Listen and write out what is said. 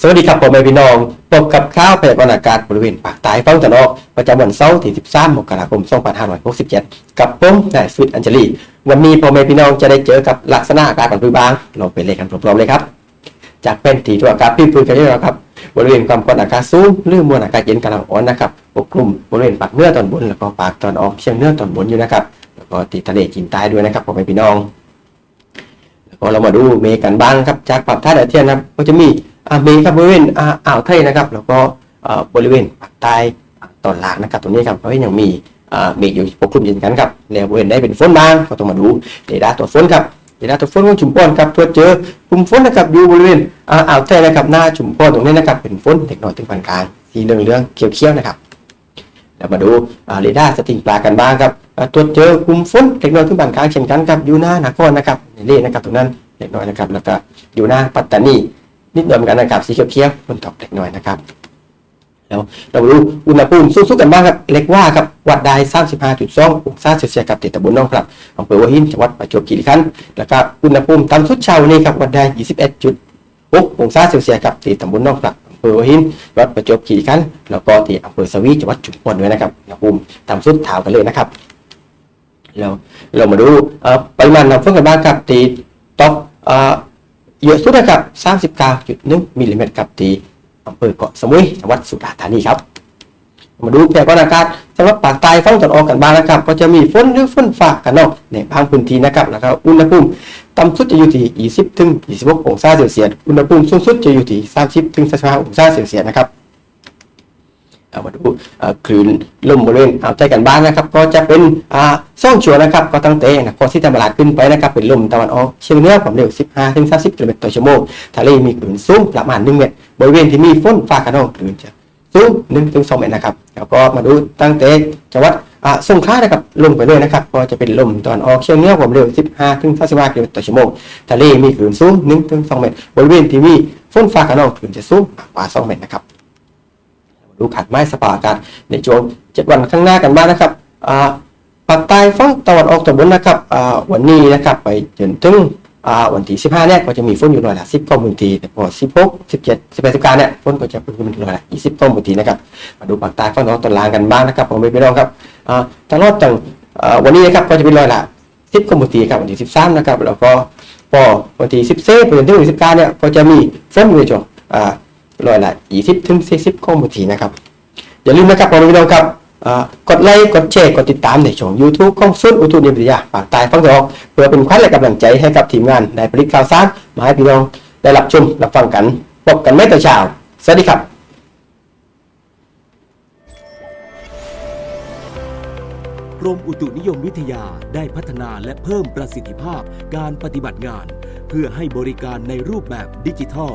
สวัสดีครับผมแม่พี่น้องพบกับข้าวเพจบรรยากาศบริเวณปากใต้ฝั่งตะวันออกประจำวันเสาร์ที่ 13 มกราคม 2567 กับผมนายสวิตอัญชลี วันนี้พ่อแม่พี่น้องจะได้เจอกับลักษณะอากาศปันพื้นบาง เราไปเลยกันพร้อมๆเลยครับ จากเป็นที่ตัวอากาศพี่พื้นกันได้แล้วครับ บริเวณความกดอากาศสูงหรือมวลอากาศเย็นกำลังอ่อนนะครับปกคลุมบริเวณปากเหนือตอนบนแล้วก็ปากตอนออกเฉียงเหนือตอนบนอยู่นะครับแล้วก็ติดทะเลจีนใต้ด้วยนะครับพ่อแม่พี่น้องแล้วก็เรามาดูเมฆกันบ้างครับจากปรับท่าดาวเทียมนะครับก็จะมี มฆครับบริเวณอ่าวไทยนะครับ แล้วก็บริเวณภาคใต้ตอนล่างนะครับตรงนี้ครับเพราะว่ายังมีเมฆอยู่ปกคลุมอยู่กันครับแล้วบริเวณได้เป็นฝนบ้างก็ต้องมาดูเรดาร์ตัวฝนครับเรดาร์ตัวฝนของชุมพรครับตรวจเจอกลุ่มฝนนะครับอยู่บริเวณอ่าวไทยนะครับหน้าชุมพรตรงนี้นะครับเป็นฝนเล็กน้อยถึงปานกลางสีเหลืองๆเขียวๆนะครับแล้วมาดูเรดาร์สติงปลากันบ้างครับตรวจเจอกลุ่มฝนเล็กน้อยถึงปานกลางเช่นกันครับอยู่หน้านครนะครับในเลขนะครับตรงนั้นเล็กน้อยนะครับแล้วก็อยู่หน้าปัตตานี นิดเดียเหมือนกันนะครับสีเขียวๆฝนตกเล็กน้อยนะครับแล้วเรามาดูอุณหภูมิสูงสุดกันบ้างครับเล็กว่าครับวัดได้35.2องศาเซลเซียสกับติดตะบนน้องครับอำเภอหัวหินจังหวัดประจวบคีรีขันธ์แล้วก็อุณหภูมิต่ำสุดเช้านี้ครับวัดได้ 21.6องศาเซลเซียสกับติดตำบลน้องครับอำเภอหัวหินจังหวัดประจวบคีรีขันธ์แล้วก็ที่อำเภอสวีจังหวัดชุมพรด้วยนะครับอุณหภูมิต่ำสุดเท่ากันเลยนะครับแล้วเรามาดูอ่อปริมาณน้ำฝนกันบ้างครับตีตก เยอะสุดนะครับ 39.1มิลลิเมตรครับตีอำเภอเกาะสมุยจังหวัดสุราษฎร์ธานีครับ มาดูพยากรณ์อากาศสำหรับปากใต้ฝั่งตะวันออกกันบ้างนะครับ ก็จะมีฝนหรือฝนฟ้ากันนอกในบางพื้นที่นะครับแล้วก็อุณหภูมิต่ำสุดจะอยู่ที่ 20 ถึง 26 องศาเซลเซียส อุณหภูมิสูงสุดจะอยู่ที่ 30 ถึง 35 องศาเซลเซียสนะครับ เอามาดูคลื่นลมบริเวณอ่าวไทยกันบ้างนะครับ ก็จะเป็นอ่าซ่องชัวนะครับ ก็ตั้งแต่นครศรีธรรมราชขึ้นไปนะครับ เป็นลมตะวันออกเฉียงเหนือความเร็ว 15ถึง30กิโลเมตรต่อชั่วโมงทะเลมีคลื่นสูงประมาณ1เมตรบริเวณที่มีฝนฟ้าขนองคลื่นจะสูง1ถึง2เมตรนะครับแล้วก็มาดูตั้งแต่จังหวัดอ่าสงขลานะครับลงไปเลยนะครับ ก็จะเป็นลมตะวันออกเฉียงเหนือความเร็ว 15 ถึง 35 กิโลเมตรต่อชั่วโมง ทะเลมีคลื่นสูง 1 ถึง 2 เมตร บริเวณที่มีฝนฟ้าขนองคลื่นจะสูงกว่า 2 เมตรนะครับ ดูขัดไม้สภากาศในช่วงเจ็ดวันข้างหน้ากันบ้างนะครับอ่าภาคใต้ฝั่งตะวันออกตะบนนะครับอ่าวันนี้นะครับไปจนถึงอ่าวันที่ 15เนี่ยก็จะมีฝนอยู่ร้อยละ10ก้อนพื้นที่แต่พอ 16 17 18 19เนี่ยฝนก็จะเป็นร้อยละ20ก้อนพื้นที่นะครับมาดูภาคใต้ฝั่งตะวันออกตอนล่างกันบ้างนะครับผมไม่ไปลองครับอ่าตลอดตั้งอ่าวันนี้นะครับก็จะเป็นร้อยละ10ก้อนพื้นที่ครับวันที่ 13นะครับแล้วก็พอวันที่14ไปจนถึงวันที่19เนี่ยก็จะมีฝนอยู่ในช่วงอ่า ร้อยละ20ถึง40ข้อมูลทีนะครับ อย่าลืมนะครับพี่น้องครับกดไลค์กดแชร์กดติดตามในช่อง YouTube ของซุนอุตุนิพยาปากตายฟังตะอกเพื่อเป็นขวัญและกำลังใจให้กับทีมงานได้ผลิตข่าวสารมาให้พี่น้องได้รับชมรับฟังกันพบกันไม่แต่เช้าสวัสดีครับกรมอุตุนิยมวิทยาได้พัฒนาและเพิ่มประสิทธิภาพการปฏิบัติงาน เพื่อให้บริการในรูปแบบดิจิทัล